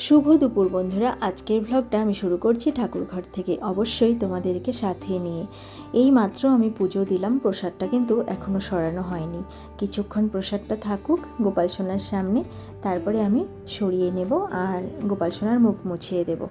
শুভ দুপুর বন্ধুরা। আজকের ভ্লগটা আমি শুরু করছি ঠাকুরঘর থেকে। অবশ্যই তোমাদেরকে সাথে নিয়ে। এই মাত্র আমি পুজো দিলাম, প্রসাদটা কিন্তু এখনও সরানো হয়নি। কিছুক্ষণ প্রসাদটা থাকুক গোপাল সোনার সামনে, তারপরে আমি সরিয়ে নেব আর গোপাল সোনার মুখ মুছিয়ে দেব।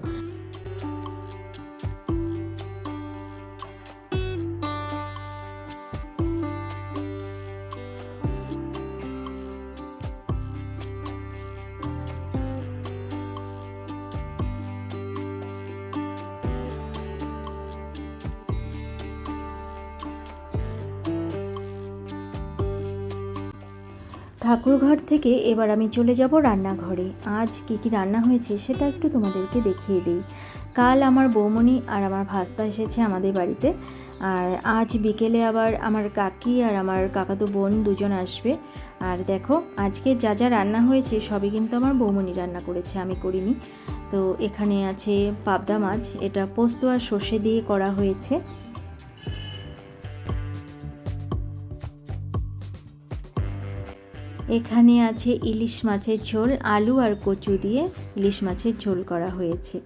ঠাকুরঘর থেকে এবার আমি চলে যাব রান্নাঘরে। আজ কী কী রান্না হয়েছে সেটা একটু তোমাদেরকে দেখিয়ে দিই। কাল আমার বৌমণি আর আমার ভাস্তা এসেছে আমাদের বাড়িতে। আর আজ বিকেলে আবার আমার কাকি আর আমার কাকাতো বোন দুজন আসবে। আর দেখো, আজকে যা যা রান্না হয়েছে সবই কিন্তু আমার বৌমণি রান্না করেছে, আমি করিনি। তো এখানে আছে পাবদা মাছ, এটা পোস্ত আর সর্ষে দিয়ে করা হয়েছে। এখানে আছে ইলিশ মাছের ঝোল, আলু আর কচু দিয়ে ইলিশ মাছের ঝোল করা হয়েছে।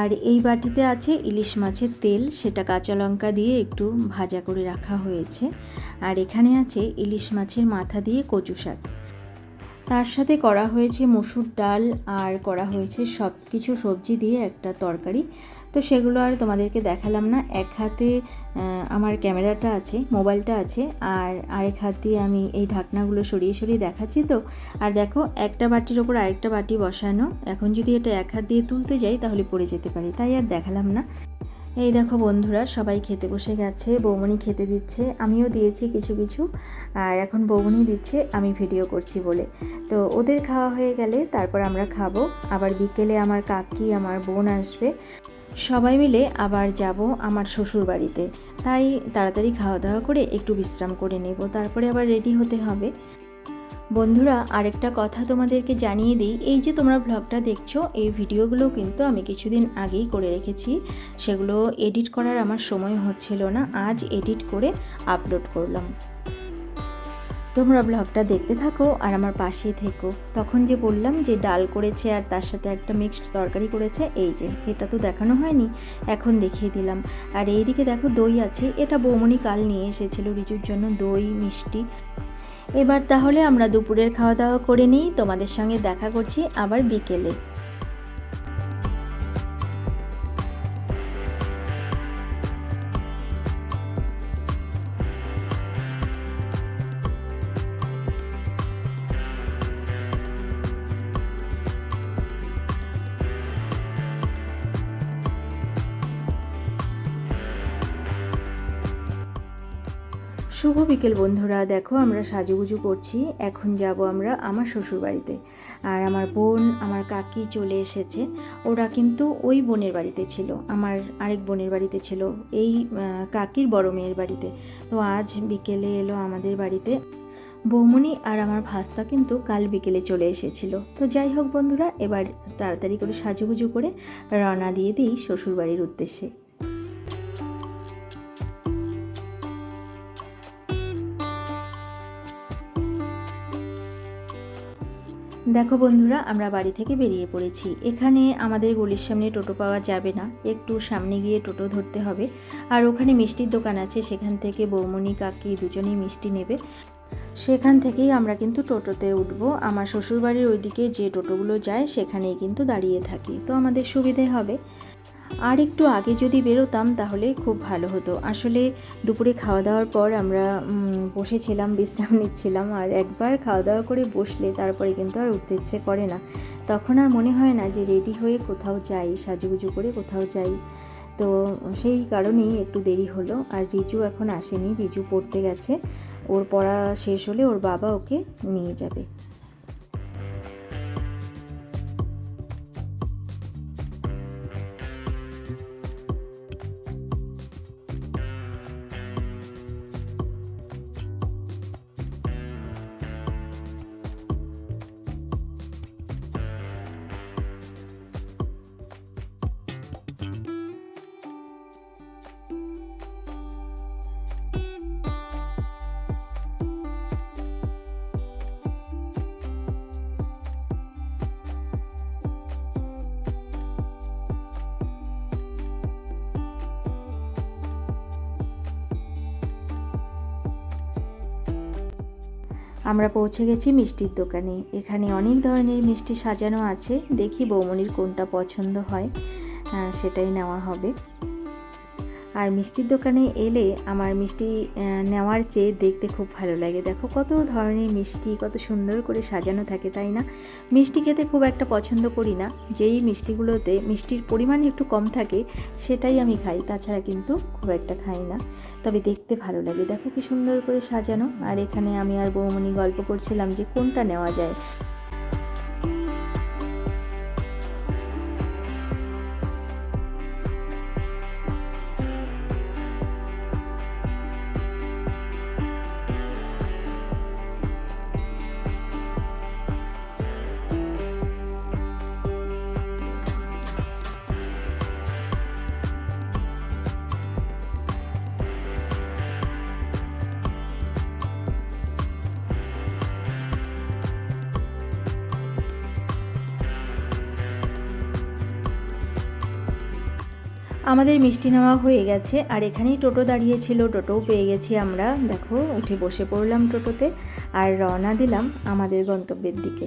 আর এই বাটিতে আছে ইলিশ মাছের তেল, সেটা কাঁচা লঙ্কা দিয়ে একটু ভাজা করে রাখা হয়েছে। আর এখানে আছে ইলিশ মাছের মাথা দিয়ে কচু শাক। তার সাথে করা হয়েছে মসুর ডাল আর করা হয়েছে সব কিছু সবজি দিয়ে একটা তরকারি। তো সেগুলো আর তোমাদেরকে দেখালাম না। এক হাতে আমার ক্যামেরাটা আছে, মোবাইলটা আছে, আর আরেক হাত দিয়ে আমি এই ঢাকনাগুলো সরিয়ে সরিয়ে দেখাচ্ছি তো। আর দেখো, একটা বাটির ওপর আরেকটা বাটি বসানো। এখন যদি এটা এক হাত দিয়ে তুলতে যাই তাহলে পড়ে যেতে পারি, তাই আর দেখালাম না। এই দেখো বন্ধুরা, সবাই খেতে বসে গেছে, বৌমনি খেতে দিচ্ছে, আমিও দিয়েছি কিছু কিছু, আর এখন বৌমনি দিচ্ছে, আমি ভিডিও করছি বলে। তো ওদের খাওয়া হয়ে গেলে তারপর আমরা খাব। আবার বিকেলে আমার কাকি, আমার বোন আসবে। সবাই মিলে আবার যাব আমার শ্বশুর বাড়িতে। তাই তাড়াতাড়ি খাওয়া দাওয়া করে একটু বিশ্রাম করে নেব। তারপরে আবার রেডি হতে হবে। বন্ধুরা, আরেকটা কথা তোমাদেরকে জানিয়ে দিই। এই যে তোমরা ভ্লগটা দেখছ, এই ভিডিওগুলো কিন্তু আমি কিছুদিন আগেই করে রেখেছি। সেগুলো এডিট করার আমার সময় হচ্ছিল না, আজ এডিট করে আপলোড করলাম। তোমরা ব্লগটা দেখতে থাকো আর আমার পাশে থেকো। তখন যে বললাম যে ডাল করেছে আর তার সাথে একটা মিক্সড তরকারি করেছে, এই যে, এটা তো দেখানো হয়নি, এখন দেখিয়ে দিলাম। আর এইদিকে দেখো দই আছে, এটা বৌমনি কাল নিয়ে এসেছিল রিচুর জন্য দই, মিষ্টি। এবার তাহলে আমরা দুপুরের খাওয়া দাওয়া করে নিই। তোমাদের সঙ্গে দেখা করছি আবার বিকেলে। শুভ বিকেল বন্ধুরা। দেখো, আমরা সাজুগুজু করছি। এখন যাব আমরা আমার শ্বশুর বাড়িতে আর আমার বোন, আমার কাকি চলে এসেছে। ওরা কিন্তু ওই বোনের বাড়িতে ছিল। আমার আরেক বোনের বাড়িতে ছিল। এই কাকির বড় মেয়ের বাড়িতে। তো আজ বিকেলে এলো আমাদের বাড়িতে। বৌমনি আর আমার ভাস্তা কিন্তু কাল বিকেলে চলে এসেছিল। তো যাই হোক বন্ধুরা, এবার তাড়াতাড়ি করে সাজুগুজু করে রওনা দিয়ে দিই শ্বশুরবাড়ির উদ্দেশ্যে। দেখো বন্ধুরা, আমরা বাড়ি থেকে বেরিয়ে পড়েছি। এখানে আমাদের গলির সামনে টোটো পাওয়া যাবে না। একটু সামনে গিয়ে টোটো ধরতে হবে। আর ওখানে মিষ্টির দোকান আছে। সেখান থেকে বৌমনি কাকি দুজনেই মিষ্টি নেবে। সেখান থেকেই আমরা কিন্তু টোটোতে উঠব। আমার শ্বশুরবাড়ির ওইদিকে যে টোটোগুলো যায়, সেখানেই কিন্তু দাঁড়িয়ে থাকি। তো আমাদের সুবিধে হবে। আর একটু আগে যদি বেরোতাম তাহলে খুব ভালো হতো। আসলে দুপুরে খাওয়া দাওয়ার পর আমরা বসেছিলাম, বিশ্রাম নিচ্ছিলাম আর একবার খাওয়া দাওয়া করে বসলে তারপরে কিন্তু আর উঠতে ইচ্ছে করে না। তখন আর মনে হয় না যে রেডি হয়ে কোথাও যাই, সাজুগুজু করে কোথাও যাই। তো সেই কারণেই একটু দেরি হলো আর রিজু এখন আসেনি। রিজু পড়তে গেছে, ওর পড়া শেষ হলে ওর বাবা ওকে নিয়ে যাবে। আমরা পৌঁছে গেছি মিষ্টির দোকানে। এখানে অনেক ধরনের মিষ্টি সাজানো আছে। দেখি বৌমনির কোনটা পছন্দ হয় সেটাই নেওয়া হবে। আর মিষ্টির দোকানে এলে আমার মিষ্টি নেওয়ার চেয়ে দেখতে খুব ভালো লাগে। দেখো কত ধরনের মিষ্টি, কত সুন্দর করে সাজানো থাকে, তাই না? মিষ্টি খেতে খুব একটা পছন্দ করি না। যেই মিষ্টিগুলোতে মিষ্টির পরিমাণ একটু কম থাকে, সেটাই আমি খাই। তাছাড়া কিন্তু খুব একটা খাই না। তবে দেখতে ভালো লাগে। দেখো কি সুন্দর করে সাজানো। আর এখানে আমি আর বৌমনি গল্প করছিলাম যে কোনটা নেওয়া যায়। আমাদের মিষ্টি নেওয়া হয়ে গেছে, আর এখানেই টোটো দাঁড়িয়েছিল, টোটোও পেয়ে গেছি আমরা। দেখো, উঠে বসে পড়লাম টোটোতে, আর রওনা দিলাম আমাদের গন্তব্যের দিকে।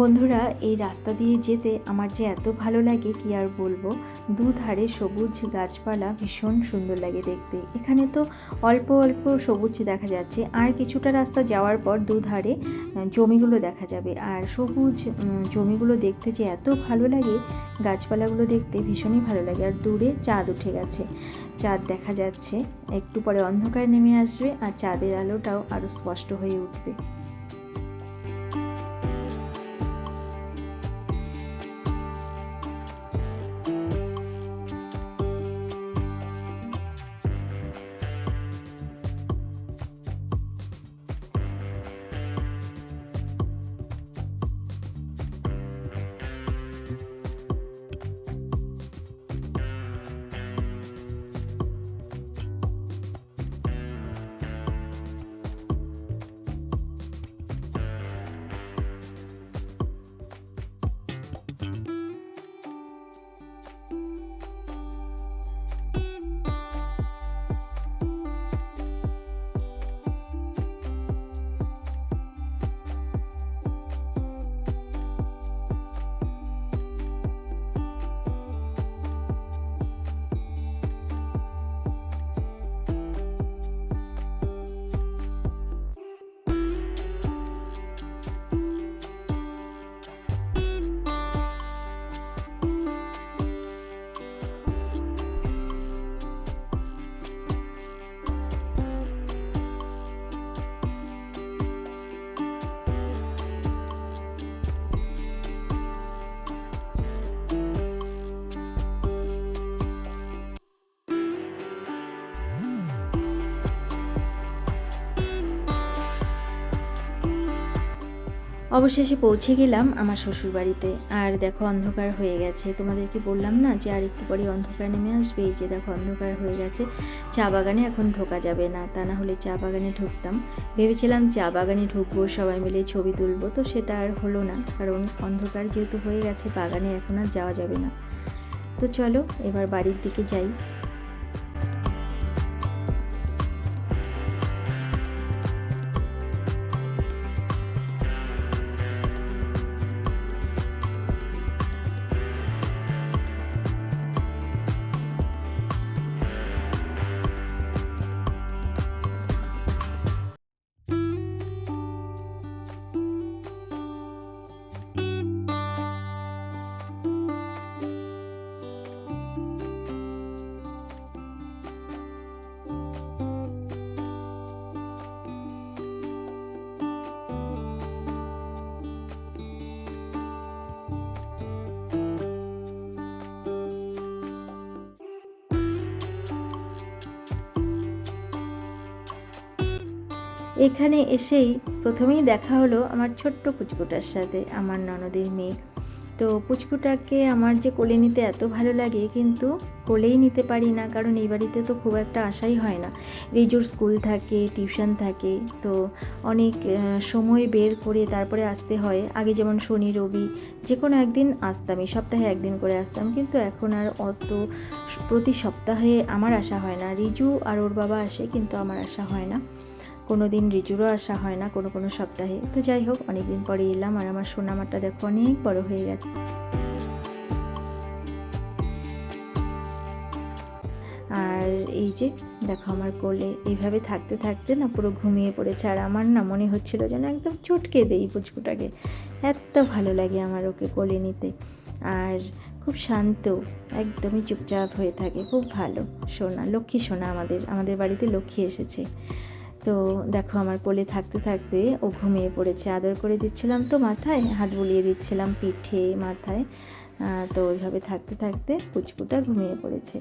বন্ধুরা, এই রাস্তা দিয়ে যেতে আমার যে এত ভালো লাগে কি আর বলব? দুধারে সবুজ গাছপালা ভীষণ সুন্দর লাগে দেখতে। এখানে তো অল্প অল্প সবুজ দেখা যাচ্ছে। আর কিছুটা রাস্তা যাওয়ার পর দুধারে জমিগুলো দেখা যাবে। আর সবুজ জমিগুলো দেখতে যে এত ভালো লাগে, গাছপালাগুলো দেখতে ভীষণই ভালো লাগে। আর দূরে চাঁদ উঠে গেছে। চাঁদ দেখা যাচ্ছে। একটু পরে অন্ধকার নেমে আসবে আর চাঁদের আলোটাও আরও স্পষ্ট হয়ে উঠবে। অবশেষে পৌঁছে গেলাম আমার শ্বশুর বাড়িতে আর দেখো, অন্ধকার হয়ে গেছে। তোমাদেরকে বললাম না যে আর একটু পরে অন্ধকার নেমে আসবে? এই যে দেখো, অন্ধকার হয়ে গেছে। চা বাগানে এখন ঢোকা যাবে না। তা না হলে চা বাগানে ঢুকতাম। ভেবেছিলাম চা বাগানে ঢুকবো, সবাই মিলে ছবি তুলবো। তো সেটা আর হলো না। কারণ অন্ধকার যেহেতু হয়ে গেছে, বাগানে এখন আর যাওয়া যাবে না। তো চলো, এবার বাড়ির দিকে যাই। এখানে এসেই প্রথমেই দেখা হলো আমার ছোট্ট পুচকুটার সাথে, আমার ননদের মেয়ে। তো পুচকুটাকে আমার যে কোলে নিতে এত ভালো লাগে, কিন্তু কোলেই নিতে পারি না, কারণ এই বাড়িতে তো খুব একটা আশাই হয় না। রিজুর স্কুল থাকে, টিউশন থাকে, তো অনেক সময় বের করে তারপরে আসতে হয়। আগে যেমন শনি, রবি যে কোনো একদিন আসতাম এই সপ্তাহে একদিন করে আসতাম, কিন্তু এখন আর অত প্রতি সপ্তাহে আমার আসা হয় না। রিজু আর ওর বাবা আসে, কিন্তু আমার আসা হয় না। কোনো দিন রিজুরও আসা হয় না কোনো কোনো সপ্তাহে। তো যাই হোক অনেক দিন পরে এলাম আর আমার সোনামাটা দেখো, অনেক বড় হয়ে গেছে। আর এই যে, দেখো আমার কোলে, এইভাবে থাকতে থাকতে না পুরো ঘুমিয়ে পড়েছে। আর আমার না মনে হচ্ছিল যেন একদম চটকে দেই পুচকুটাকে। এত ভালো লাগে আমার ওকে কোলে নিতে। আর খুব শান্ত, একদমই চুপচাপ হয়ে থাকে। খুব ভালো। সোনা, লক্ষ্মী সোনা আমাদের আমাদের বাড়িতে লক্ষ্মী এসেছে। তো দেখো আমার কোলে থাকতে থাকতে ও ঘুমিয়ে পড়েছে। আদর করে দিচ্ছিলাম তো মাথায়, হাত বুলিয়ে দিচ্ছিলাম পিঠে মাথায়। তো ওইভাবে থাকতে থাকতে পুচকুটা ঘুমিয়ে পড়েছে।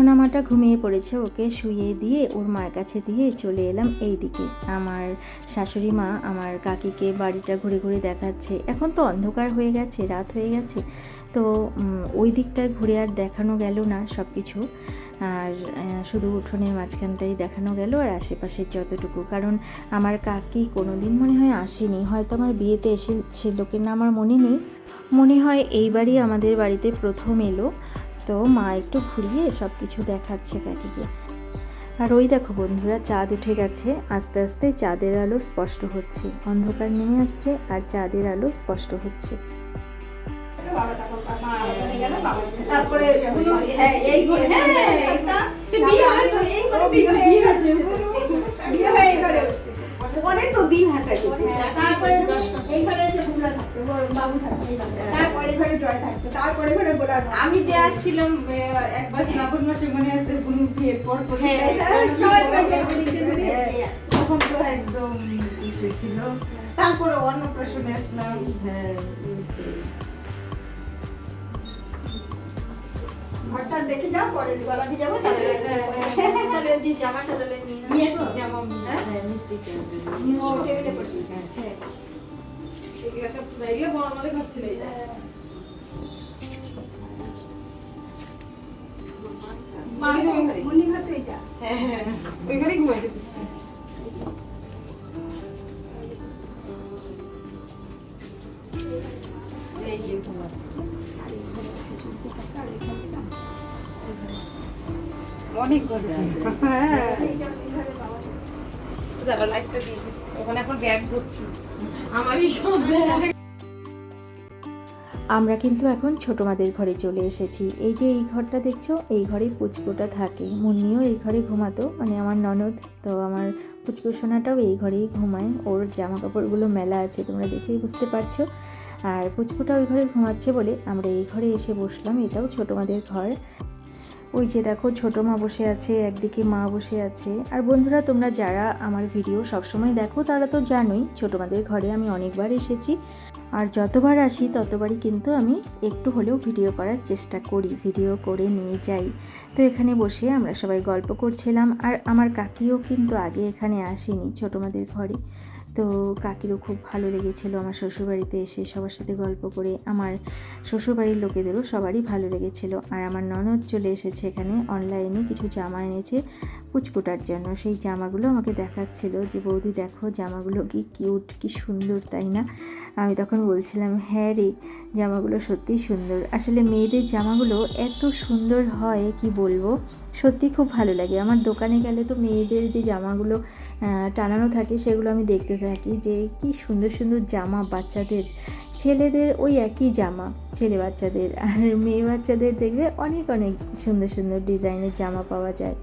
সোনামাটা ঘুমিয়ে পড়েছে ওকে শুয়ে দিয়ে ওর মার কাছে দিয়ে চলে এলাম এই দিকে আমার শাশুড়ি মা আমার কাকিকে বাড়িটা ঘুরে ঘুরে দেখাচ্ছে। এখন তো অন্ধকার হয়ে গেছে, রাত হয়ে গেছে। তো ওই দিকটায় ঘুরে আর দেখানো গেল না সব কিছু আর শুধু উঠোনের মাঝখানটাই দেখানো গেল আর আশেপাশের যতটুকু। কারণ আমার কাকি কোনো দিন মনে হয় আসেনি। হয়তো আমার বিয়েতে এসে, সে লোকের না আমার মনে নেই। মনে হয় এইবারই আমাদের বাড়িতে প্রথম এলো। তো মা একটু ঘুরিয়ে সব কিছু দেখাচ্ছে কাকিকে আর ওই দেখো বন্ধুরা চাঁদ উঠে গেছে। আস্তে আস্তে চাঁদের আলো স্পষ্ট হচ্ছে। অন্ধকার নেমে আসছে আর চাঁদের আলো স্পষ্ট হচ্ছে। তারপরে হ্যাঁ এই হ্যাঁ এই বিয়ে হয়ে হয়ে অনেক তো দিন হাঁটা তারপরে এই ঘরে যে বুবলা থাকতো বাবু থাকতো তারপরে ঘরে জয় থাকতো তারপরে ঘরে গোলা আমি যে আসছিলাম একবার শ্রাবণ মাসে মনে আছে বুনু বিয়ের পর পর হ্যাঁ। তখন তো একদম ছিল। তারপরে অন্নপ্রাশনে আসলাম। হ্যাঁ ঘরটা দেখে যাও পরে গলা দিয়ে যাব তাহলে যে জামাটা তাহলে নিয়ে নিয়ে আসো। এসেছি আমার হ্যাঁ মিষ্টি ও, টেবিলে পড়েছে। হ্যাঁ। মনি ভাত এটা এই দাঁড়া লাইটটা দিয়ে ওখানে এখন ব্যাগ ভর্তি আমারই সব ব্যাগ আমরা কিন্তু এখন ছোটো মাদের ঘরে চলে এসেছি। এই যে এই ঘরটা দেখছ এই ঘরে পুচকুটা থাকে। মুন্নিও এই ঘরে ঘুমাতো মানে আমার ননদ তো আমার পুচকু সোনাটাও এই ঘরেই ঘুমায়। ওর জামা কাপড়গুলো মেলা আছে তোমরা দেখেই বুঝতে পারছ। আর পুচকুটা ওই ঘরে ঘুমাচ্ছে বলে আমরা এই ঘরে এসে বসলাম। এটাও ছোটো মাদের ঘর। ওই যে দেখো, ছোটো মা বসে আছে, একদিকে মা বসে আছে। আর বন্ধুরা, তোমরা যারা আমার ভিডিও সবসময় দেখো, তারা তো জানোই, ছোটো মাদের ঘরে আমি অনেকবার এসেছি। আর যতবার আসি, ততবারই কিন্তু আমি একটু হলেও ভিডিও করার চেষ্টা করি, ভিডিও করে নিয়ে যাই। তো এখানে বসে আমরা সবাই গল্প করছিলাম, আর আমার কাকিও কিন্তু আগে এখানে আসেনি, ছোটো মাদের ঘরে। তো কাকিরও খুব ভালো লেগেছিল আমার শ্বশুরবাড়িতে এসে সবার সাথে গল্প করে। আমার শ্বশুরবাড়ির লোকেদেরও সবারই ভালো লেগেছিল। আর আমার ননদ চলে এসেছে এখানে অনলাইনে কিছু জামা এনেছে পুচকুটার জন্য। সেই জামাগুলো আমাকে দেখাচ্ছিল যে, বৌদি দেখো জামাগুলো কি কিউট কি সুন্দর, তাই না? আমি তখন বলছিলাম হ্যাঁ রে, জামাগুলো সত্যিই সুন্দর। আসলে মেয়েদের জামাগুলো এত সুন্দর হয়, কি বলব? সত্যি খুব ভালো লাগে। আমার দোকানে গেলে তো মেয়েদের যে জামাগুলো টানানো থাকে সেগুলো আমি দেখতে থাকি যে কি সুন্দর সুন্দর জামা বাচ্চাদের। ছেলেদের ওই একই জামা, ছেলে বাচ্চাদের। আর মেয়ে বাচ্চাদের দেখবে অনেক অনেক সুন্দর সুন্দর ডিজাইনের জামা পাওয়া যায়।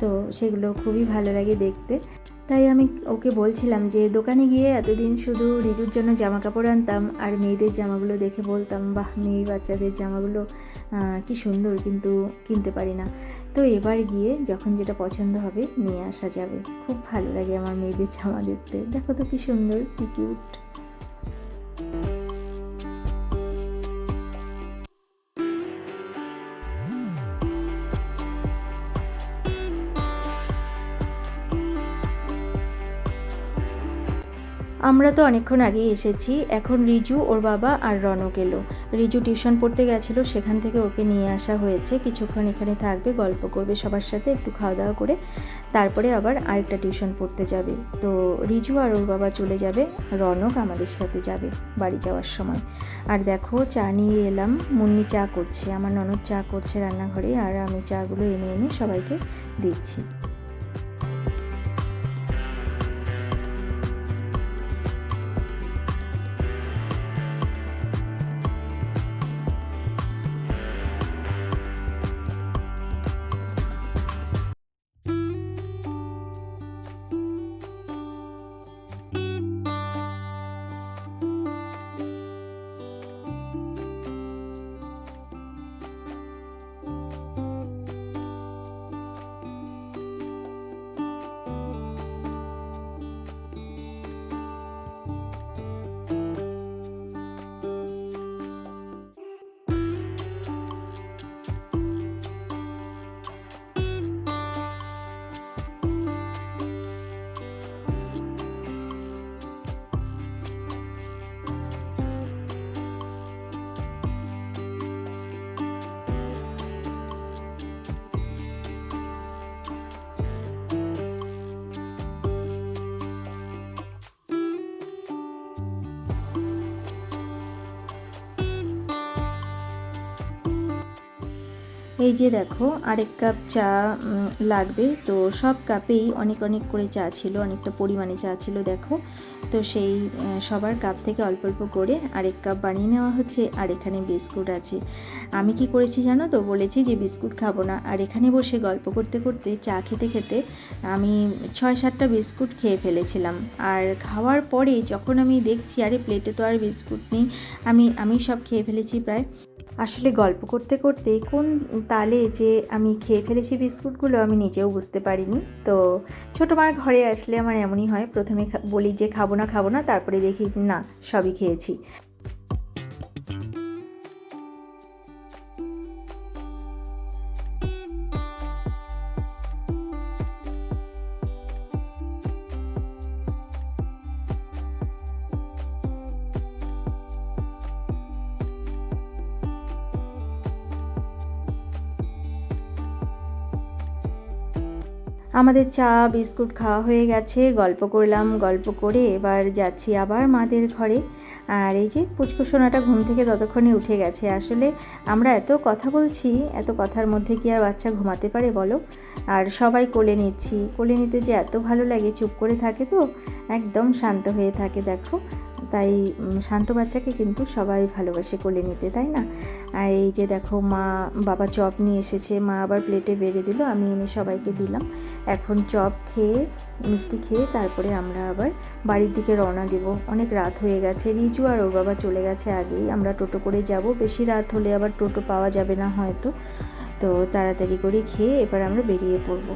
তো সেগুলো খুবই ভালো লাগে দেখতে। তাই আমি ওকে বলছিলাম যে দোকানে গিয়ে এতদিন শুধু রিজুর জন্য জামা কাপড় আনতাম আর মেয়েদের জামাগুলো দেখে বলতাম, বাহ, মেয়ে বাচ্চাদের জামাগুলো কি সুন্দর, কিন্তু কিনতে পারি না। তো এবার গিয়ে যখন যেটা পছন্দ হবে নিয়ে আসা যাবে। খুব ভালো লাগে আমার মেয়েদের জামা দেখতে। দেখো তো কি সুন্দর, কি কিউট আমরা তো অনেকক্ষণ আগেই এসেছি, এখন রিজু, ওর বাবা আর রনক এলো। রিজু টিউশন পড়তে গেছিল, সেখান থেকে ওকে নিয়ে আসা হয়েছে। কিছুক্ষণ এখানে থাকবে, গল্প করবে সবার সাথে, একটু খাওয়া দাওয়া করে, তারপরে আবার আরেকটা টিউশন পড়তে যাবে। তো রিজু আর ওর বাবা চলে যাবে, রনক আমাদের সাথে যাবে বাড়ি যাওয়ার সময়। আর দেখো, চা নিয়ে এলাম, মুন্নি চা করছে, আমার ননদ চা করছে রান্নাঘরে, আর আমি চাগুলো এনে এনে সবাইকে দিচ্ছি। এই যে দেখো, আরেক কাপ চা লাগবে। তো সব কাপেই অনেক অনেক করে চা ছিল, অনেকটা পরিমাণে চা ছিল, দেখো। তো সেই সবার কাপ থেকে অল্প অল্প করে আরেক কাপ বানিয়ে নেওয়া হচ্ছে, আর এখানে বিস্কুট আছে। আমি কি করেছি জানো তো? বলেছি যে বিস্কুট খাব না। আর এখানে বসে গল্প করতে করতে, চা খেতে খেতে আমি ছয় সাতটা বিস্কুট খেয়ে ফেলেছিলাম। আর খাওয়ার পরে যখন আমি দেখছি, আরে প্লেটে তো আর বিস্কুট নেই, আমি আমি সব খেয়ে ফেলেছি প্রায়। আসলে গল্প করতে করতে কোন তালে যে আমি খেয়ে ফেলেছি বিস্কুটগুলো আমি নিজেও বুঝতে পারিনি। তো ছোটো মার ঘরে আসলে আমার এমনই হয়, প্রথমে বলি যে খাব না খাব না, তারপরে দেখি না, সবই খেয়েছি। আমাদের চা, বিস্কুট খাওয়া হয়ে গেছে, গল্প করলাম, গল্প করে এবার যাচ্ছি আবার মাদের ঘরে। আর এই যে পুচকু সোনাটা ঘুম থেকে ততক্ষণে উঠে গেছে। আসলে আমরা এত কথা বলছি, এত কথার মধ্যে কি আর বাচ্চা ঘুমাতে পারে বলো? আর সবাই কোলে নিচ্ছি। কোলে নিতে যে এত ভালো লাগে, চুপ করে থাকে তো, একদম শান্ত হয়ে থাকে, দেখো। তাই শান্ত বাচ্চাকে কিন্তু সবাই ভালোবাসে কোলে নিতে, তাই না? আর এই যে দেখো মা, বাবা চপ নিয়ে এসেছে, মা আবার প্লেটে বেড়ে দিল, আমি এনে সবাইকে দিলাম। এখন চপ খেয়ে, মিষ্টি খেয়ে তারপরে আমরা আবার বাড়ির দিকে রওনা দেব। অনেক রাত হয়ে গেছে, রিজু আর ওর বাবা চলে গেছে আগেই। আমরা টোটো করে যাব, বেশি রাত হলে আবার টোটো পাওয়া যাবে না হয়তো। তো তাড়াতাড়ি করে খেয়ে এবার আমরা বেরিয়ে পড়ব।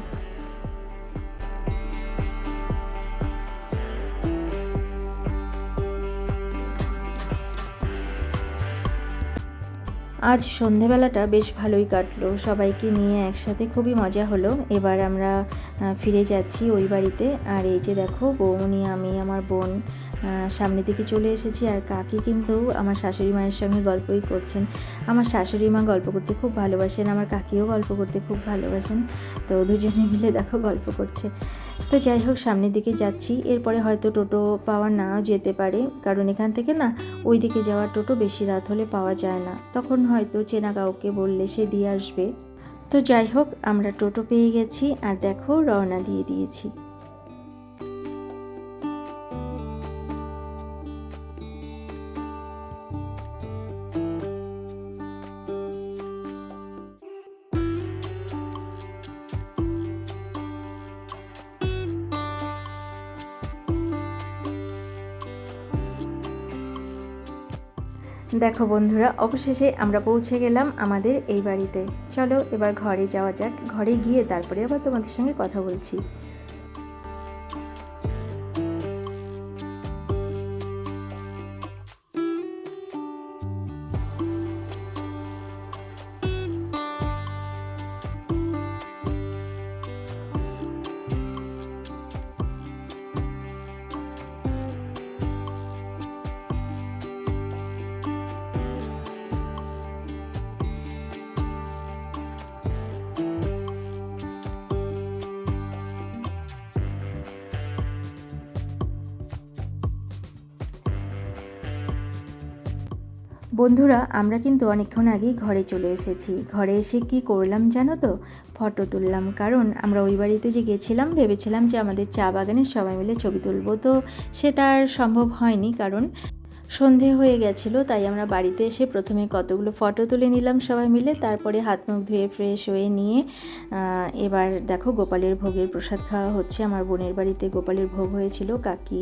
আজ সন্ধেবেলাটা বেশ ভালোই কাটলো। সবাইকে নিয়ে একসাথে খুবই মজা হলো। এবার আমরা ফিরে যাচ্ছি ওই বাড়িতে। আর এই যে দেখো বৌমনি আমি, আমার বোন সামনে দিকে চলে এসেছি। আর কাকি কিন্তু আমার শাশুড়ি মায়ের সঙ্গে গল্পই করছেন। আমার শাশুড়ি মা গল্প করতে খুব ভালোবাসেন। আমার কাকিও গল্প করতে খুব ভালোবাসেন। তো দুজনে মিলে দেখো গল্প করছে। তো যাই হোক, সামনের দিকে যাচ্ছি। এরপরে হয়তো টোটো পাওয়া নাও যেতে পারে। কারণ এখান থেকে না ওই দিকে যাওয়ার টোটো বেশি রাত হলে পাওয়া যায় না। তখন হয়তো চেনা কাউকে বললে সে দিয়ে আসবে। তো যাই হোক, আমরা টোটো পেয়ে গেছি। আর দেখো, রওনা দিয়ে দিয়েছি। দেখো বন্ধুরা, অবশেষে আমরা পৌঁছে গেলাম আমাদের এই বাড়িতে। চলো এবার ঘরে যাওয়া যাক। ঘরে গিয়ে তারপরে আবার তোমাদের সঙ্গে কথা বলছি। বন্ধুরা, আমরা কিন্তু অনেকক্ষণ আগেই ঘরে চলে এসেছি। ঘরে এসে কি করলাম জানো তো? ফটো তুললাম। কারণ আমরা ওই বাড়িতে যে গেছিলাম, ভেবেছিলাম যে আমাদের চা বাগানের সবাই মিলে ছবি তুলবো। তো সেটা আর সম্ভব হয়নি। কারণ সন্ধে হয়ে গেছিল, তাই আমরা বাড়িতে এসে প্রথমে কতগুলো ফটো তুলে নিলাম সবাই মিলে, তারপরে হাত মুখ ধুয়ে ফ্রেশ হয়ে নিয়ে এবার দেখো গোপালের ভোগের প্রসাদ খাওয়া হচ্ছে। আমার বোনের বাড়িতে গোপালের ভোগ হয়েছিল, কাকি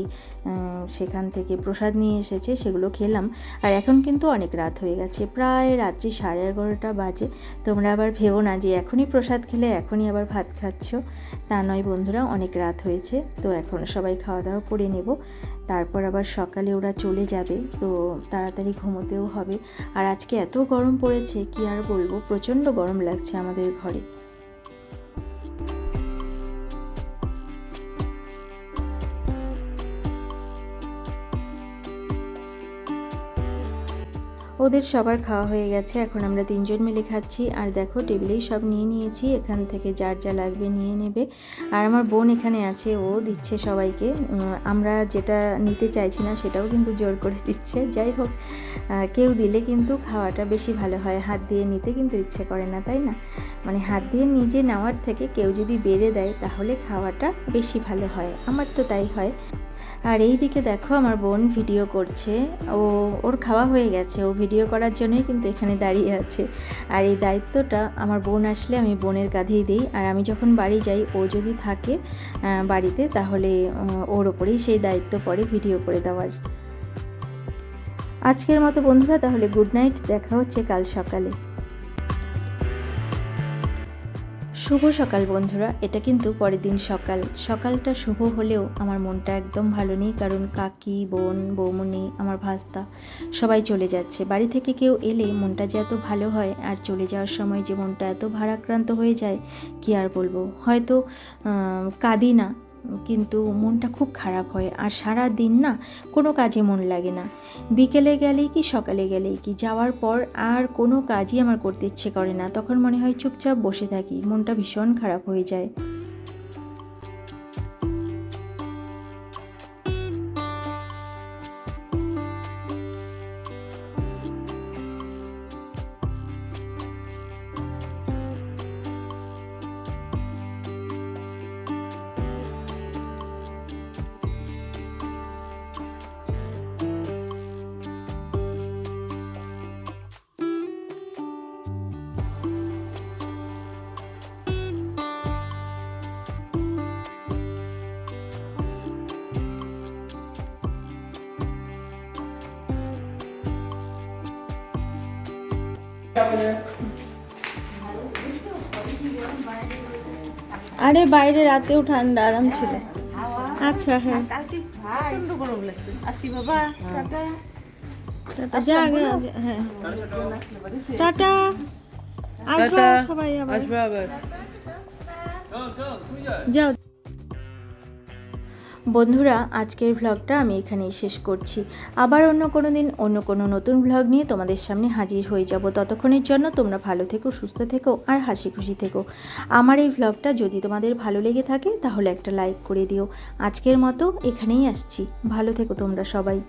সেখান থেকে প্রসাদ নিয়ে এসেছে, সেগুলো খেলাম। আর এখন কিন্তু অনেক রাত হয়ে গেছে, প্রায় রাত্রি সাড়ে এগারোটা বাজে। তোমরা আবার ভেবো না যে এখনই প্রসাদ খেলে, এখনই আবার ভাত খাচ্ছ। তা নয় বন্ধুরা, অনেক রাত হয়েছে, তো এখন সবাই খাওয়া দাওয়া করে নেব। তারপর আবার সকালে ওরা চলে যাবে, তো তাড়াতাড়ি ঘুমোতেও হবে। আর আজকে এত গরম পড়েছে, কি আর বলব? প্রচণ্ড গরম লাগছে আমাদের ঘরে। ওদের সবার খাওয়া হয়ে গেছে, এখন আমরা তিনজন মিলে খাচ্ছি। আর দেখো, টেবিলেই সব নিয়ে নিয়েছি, এখান থেকে যার যা লাগবে নিয়ে নেবে। আর আমার বোন এখানে আছে, ও দিচ্ছে সবাইকে। আমরা যেটা নিতে চাইছি না, সেটাও কিন্তু জোর করে দিচ্ছে। যাই হোক কেউ দিলে কিন্তু খাওয়াটা বেশি ভালো হয়। হাত দিয়ে নিতে কিন্তু ইচ্ছে করে না, তাই না? মানে হাত দিয়ে নিজে নেওয়ার থেকে কেউ যদি বেড়ে দেয়, তাহলে খাওয়াটা বেশি ভালো হয়। আমার তো তাই হয়। আর এই দিকে দেখো আমার বোন ভিডিও করছে। ও, ওর খাওয়া হয়ে গেছে। ও ভিডিও করার জন্যই কিন্তু এখানে দাঁড়িয়ে আছে। আর এই দায়িত্বটা আমার বোন আসলে আমি বোনের কাঁধেই দিই। আর আমি যখন বাড়ি যাই, ও যদি থাকে বাড়িতে, তাহলে ওর ওপরেই সেই দায়িত্ব পড়ে ভিডিও করে দেওয়ার। আজকের মতো বন্ধুরা, তাহলে গুড নাইট। দেখা হচ্ছে কাল সকালে। শুভ সকাল বন্ধুরা, এটা কিন্তু পরের দিন সকাল। সকালটা শুভ হলেও আমার মনটা একদম ভালো নেই, কারণ কাকি, বোন বৌমনি আমার ভাস্তা সবাই চলে যাচ্ছে। বাড়ি থেকে কেউ এলে মনটা যে এত ভালো হয়, আর চলে যাওয়ার সময় যে মনটা এত ভারাক্রান্ত হয়ে যায়, কি আর বলব? হয়তো কাঁদি না কিন্তু মনটা খুব খারাপ হয় আর সারা দিন না কোনো কাজে মন লাগে না। বিকেলে গেলেই কি, সকালে গেলেই কি? যাওয়ার পর আর কোনো কাজই আমার করতে ইচ্ছে করে না। তখন মনে হয় চুপচাপ বসে থাকি, মনটা ভীষণ খারাপ হয়ে যায়। আরে বাইরে রাতেও ঠান্ডা আরাম ছিল। আচ্ছা হ্যাঁ। আসি বাবা টাটা। টাটা যা আগে হ্যাঁ। টাটা। আসব সবাই আবার। যাও বন্ধুরা, আজকের ভ্লগটা আমি এখানেই শেষ করছি। আবার অন্য কোনো দিন, অন্য কোনো নতুন ভ্লগ নিয়ে তোমাদের সামনে হাজির হয়ে যাব। ততক্ষণের জন্য তোমরা ভালো থেকো, সুস্থ থেকো আর হাসি খুশি থেকো। আমার এই ভ্লগটা যদি তোমাদের ভালো লেগে থাকে, তাহলে একটা লাইক করে দিও। আজকের মতো এখানেই আসছি। ভালো থেকো তোমরা সবাই।